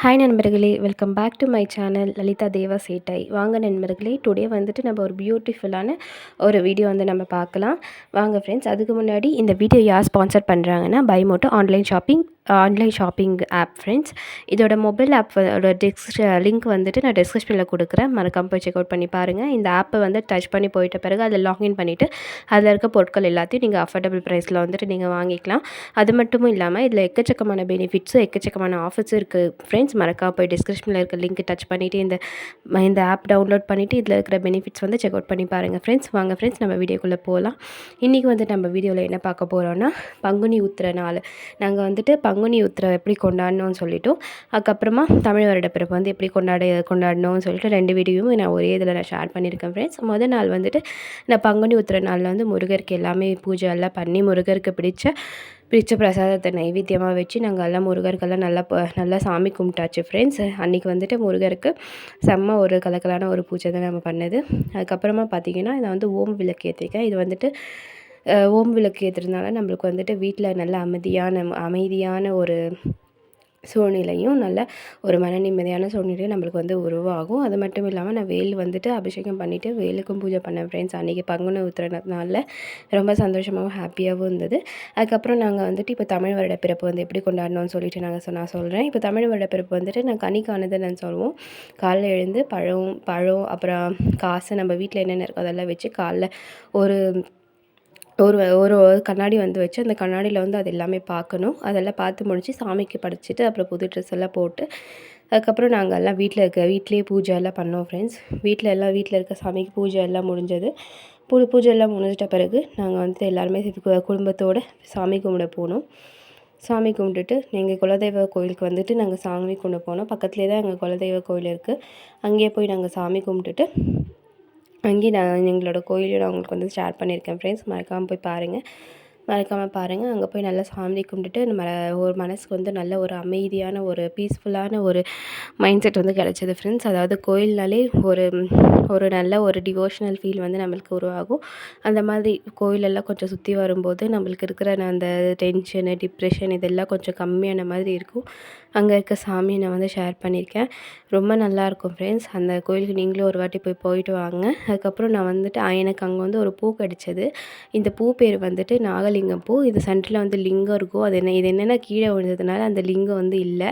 Hi நண்பர்களே welcome back to my channel Lalitha Deva சேட்டை. வாங்க நண்பர்களே டுடே வந்துட்டு நம்ம ஒரு பியூட்டிஃபுல்லான ஒரு வீடியோ வந்து நம்ம பார்க்கலாம். வாங்க ஃப்ரெண்ட்ஸ் அதுக்கு முன்னாடி இந்த வீடியோ யார் ஸ்பான்சர் பண்ணுறாங்கன்னா பைமோட்டோ online shopping online shopping app friends இதோட மொபைல் ஆப்போட டிஸ்க் லிங்க் வந்துட்டு நான் டிஸ்கிரிப்ஷனில் கொடுக்குறேன். மறக்காம போய் செக் அவுட் பண்ணி பாருங்கள் இந்த ஆப்பை வந்து டச் பண்ணி போயிட்ட பிறகு அதில் லாகின் பண்ணிவிட்டு அதில் இருக்க பொருட்கள் எல்லாத்தையும் நீங்கள் அஃபோர்டபுள் ப்ரைஸில் வந்துட்டு நீங்கள் வாங்கிக்கலாம். அது மட்டும் இல்லாமல் இதில் எக்கச்சக்கமான பெனிஃபிட்ஸும் எக்கச்சக்கமான ஆஃபர்ஸும் இருக்குது ஃப்ரெண்ட்ஸ் மறக்காம போய் டிஸ்கிரிப்ஷனில் இருக்க லிங்க் டச் பண்ணிவிட்டு இந்த இந்த ஆப் டவுன்லோட் பண்ணிவிட்டு இதில் இருக்கிற பெனிஃபிட்ஸ் வந்து செக் அவுட் பண்ணி பாருங்கள் ஃப்ரெண்ட்ஸ் வாங்க ஃப்ரெண்ட்ஸ் நம்ம வீடியோக்குள்ளே போகலாம் இன்றைக்கி வந்து நம்ம வீடியோவில் என்ன பார்க்க போகிறோன்னா பங்குனி உத்திர நாள். நாங்கள் வந்துட்டு பங்குனி உத்திரம் எப்படி கொண்டாடணும்னு சொல்லிட்டோம் அதுக்கப்புறமா தமிழ் வருடப்பிறப்பு வந்து எப்படி கொண்டாட கொண்டாடணும்னு சொல்லிட்டு ரெண்டு வீடியோவும் நான் ஒரே இதில் நான் ஷேர் பண்ணியிருக்கேன் ஃப்ரெண்ட்ஸ் முதல் நாள் வந்துட்டு நான் பங்குனி உத்திர நாளில் வந்து முருகருக்கு எல்லாமே பூஜை எல்லாம் பண்ணி முருகருக்கு பிடிச்ச பிடிச்ச பிரசாதத்தை நைவேத்தியமாக வச்சு நாங்கள் எல்லாம் முருகருக்கெல்லாம் நல்லா நல்லா சாமி கும்பிட்டாச்சு ஃப்ரெண்ட்ஸ் அன்றைக்கி வந்துட்டு முருகருக்கு செம்ம ஒரு கலக்கலான ஒரு பூஜை தான் நம்ம பண்ணது. அதுக்கப்புறமா பார்த்திங்கன்னா இதை வந்து ஓம் விளக்கு ஏற்றிருக்கேன் இது வந்துட்டு ஓம் விளக்கு ஏற்றுறதுனால நம்மளுக்கு வந்துட்டு வீட்டில் நல்ல அமைதியான அமைதியான ஒரு சூழ்நிலையும் நல்ல ஒரு மன நிம்மதியான சூழ்நிலையும் நம்மளுக்கு வந்து உருவாகும். அது மட்டும் இல்லாமல் நான் வேல் வந்துட்டு அபிஷேகம் பண்ணிவிட்டு வேலுக்கும் பூஜை பண்ணேன் ஃப்ரெண்ட்ஸ் அன்றைக்கி பங்குனு உத்திரனால ரொம்ப சந்தோஷமாகவும் ஹாப்பியாகவும் இருந்தது. அதுக்கப்புறம் நாங்கள் வந்துட்டு இப்போ தமிழ் வருட பிறப்பு வந்து எப்படி கொண்டாடணும்னு சொல்லிட்டு நாங்கள் நான் சொல்கிறேன் இப்போ தமிழ் வருட பிறப்பு வந்துட்டு நான் கனிக்கானதுன்னு சொல்லுவோம். காலைல எழுந்து பழம் பழம் அப்புறம் காசு நம்ம வீட்டில் என்னென்ன இருக்கோ அதெல்லாம் வச்சு காலைல ஒரு ஒரு ஒரு கண்ணாடி வந்து வச்சு அந்த கண்ணாடியில் வந்து அது எல்லாமே பார்க்கணும் அதெல்லாம் பார்த்து முடிச்சு சாமிக்கு படைச்சிட்டு அப்புறம் புது ட்ரெஸ் எல்லாம் போட்டு அதுக்கப்புறம் நாங்கள் எல்லாம் வீட்டில் இருக்க வீட்லேயே பூஜை எல்லாம் பண்ணோம் ஃப்ரெண்ட்ஸ் வீட்டில் எல்லாம் வீட்டில் இருக்க சாமிக்கு பூஜை எல்லாம் முடிஞ்சது. பூ பூஜை எல்லாம் முடிஞ்சிட்ட பிறகு நாங்கள் வந்து எல்லாருமே குடும்பத்தோடு சாமி கும்பிட போனோம். சாமி கும்பிட்டுட்டு எங்கள் குலதெய்வ கோயிலுக்கு வந்துட்டு நாங்கள் சாமி கொண்டு போனோம். பக்கத்துலேயே தான் எங்கள் குலதெய்வ கோயில் இருக்குது அங்கேயே போய் நாங்கள் சாமி கும்பிட்டுட்டு அங்கேயும் நான் எங்களோட கோயிலையும் நான் உங்களுக்கு வந்து ஷேர் பண்ணியிருக்கேன். ஃப்ரெண்ட்ஸ் மறக்காமல் போய் பாருங்கள் மறக்காமல் பாருங்கள் அங்கே போய் நல்லா சாமி கும்பிட்டுட்டு நம்ம ஒரு மனசுக்கு வந்து நல்ல ஒரு அமைதியான ஒரு பீஸ்ஃபுல்லான ஒரு மைண்ட் செட் வந்து கிடச்சிது ஃப்ரெண்ட்ஸ் அதாவது கோயில்னாலே ஒரு ஒரு நல்ல ஒரு டிவோஷனல் ஃபீல் வந்து நம்மளுக்கு உருவாகும். அந்த மாதிரி கோயிலெல்லாம் கொஞ்சம் சுற்றி வரும்போது நம்மளுக்கு இருக்கிற அந்த டென்ஷனு டிப்ரெஷன் இதெல்லாம் கொஞ்சம் கம்மியான மாதிரி இருக்கும். அங்கே இருக்க சாமியை நான் வந்து ஷேர் பண்ணியிருக்கேன். ரொம்ப நல்லாயிருக்கும் ஃப்ரெண்ட்ஸ் அந்த கோயிலுக்கு நீங்களும் ஒரு வாட்டி போய் போயிட்டு வாங்க. அதுக்கப்புறம் நான் வந்துட்டு எனக்கு அங்கே வந்து ஒரு பூ கிடச்சிது. இந்த பூ பேர் வந்துட்டு மகாலிங்கம் பூ இது சென்டரில் வந்து லிங்கம் இருக்கும் அது என்ன இது என்னென்னா கீழே விழுந்ததுனால அந்த லிங்கம் வந்து இல்லை.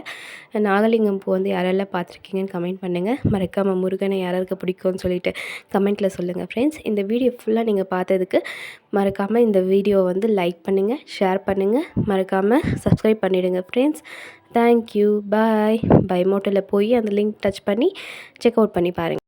நாகலிங்கம் பூ வந்து யாரெல்லாம் பார்த்துருக்கீங்கன்னு கமெண்ட் பண்ணுங்கள் மறக்காமல் முருகனை யாராருக்கு பிடிக்கும்னு சொல்லிட்டு கமெண்ட்டில் சொல்லுங்கள் ஃப்ரெண்ட்ஸ் இந்த வீடியோ ஃபுல்லாக நீங்கள் பார்த்ததுக்கு மறக்காமல் இந்த வீடியோவை வந்து லைக் பண்ணுங்கள் ஷேர் பண்ணுங்கள் மறக்காமல் சப்ஸ்கிரைப் பண்ணிவிடுங்க ஃப்ரெண்ட்ஸ் தேங்க்யூ பாய் பை மோட்டலில் போய் அந்த லிங்க் டச் பண்ணி செக் அவுட் பண்ணி பாருங்கள்